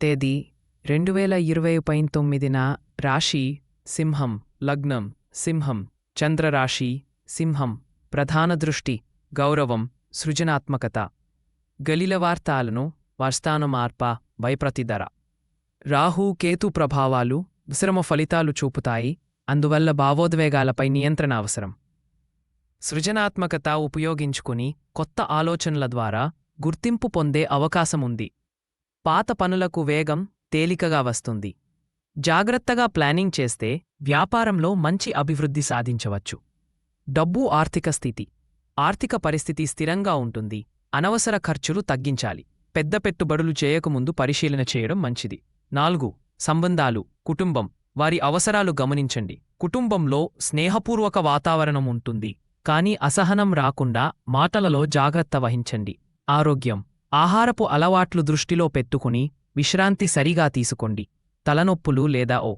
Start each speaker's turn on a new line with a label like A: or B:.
A: తేదీ రెండు వేల ఇరవై తొమ్మిదిన రాశి సింహం లగ్నం సింహం చంద్రరాశి సింహం ప్రధాన దృష్టి గౌరవం సృజనాత్మకత. గలిల వార్తాలను వార్స్థాన మార్ప భయప్రతిధర రాహు కేతు ప్రభావాలు విశ్రమ ఫలితాలు చూపుతాయి అందువల్ల భావోద్వేగాలపై నియంత్రణ అవసరం. సృజనాత్మకత ఉపయోగించుకుని కొత్త ఆలోచనల ద్వారా గుర్తింపు పొందే అవకాశముంది. పాత పనులకు వేగం తేలికగా వస్తుంది. జాగ్రత్తగా ప్లానింగ్ చేస్తే వ్యాపారంలో మంచి అభివృద్ధి సాధించవచ్చు. డబ్బు ఆర్థిక స్థితి. ఆర్థిక పరిస్థితి స్థిరంగా ఉంటుంది. అనవసర ఖర్చులు తగ్గించాలి. పెద్ద పెట్టుబడులు చేయకముందు పరిశీలన చేయడం మంచిది. నాలుగు సంబంధాలు కుటుంబం. వారి అవసరాలు గమనించండి. కుటుంబంలో స్నేహపూర్వక వాతావరణం ఉంటుంది. కానీ అసహనం రాకుండా మాటలలో జాగ్రత్త వహించండి. ఆరోగ్యం. ఆహారపు అలవాట్లు దృష్టిలో పెట్టుకుని విశ్రాంతి సరిగా తీసుకోండి. తలనొప్పులు లేదా ఓ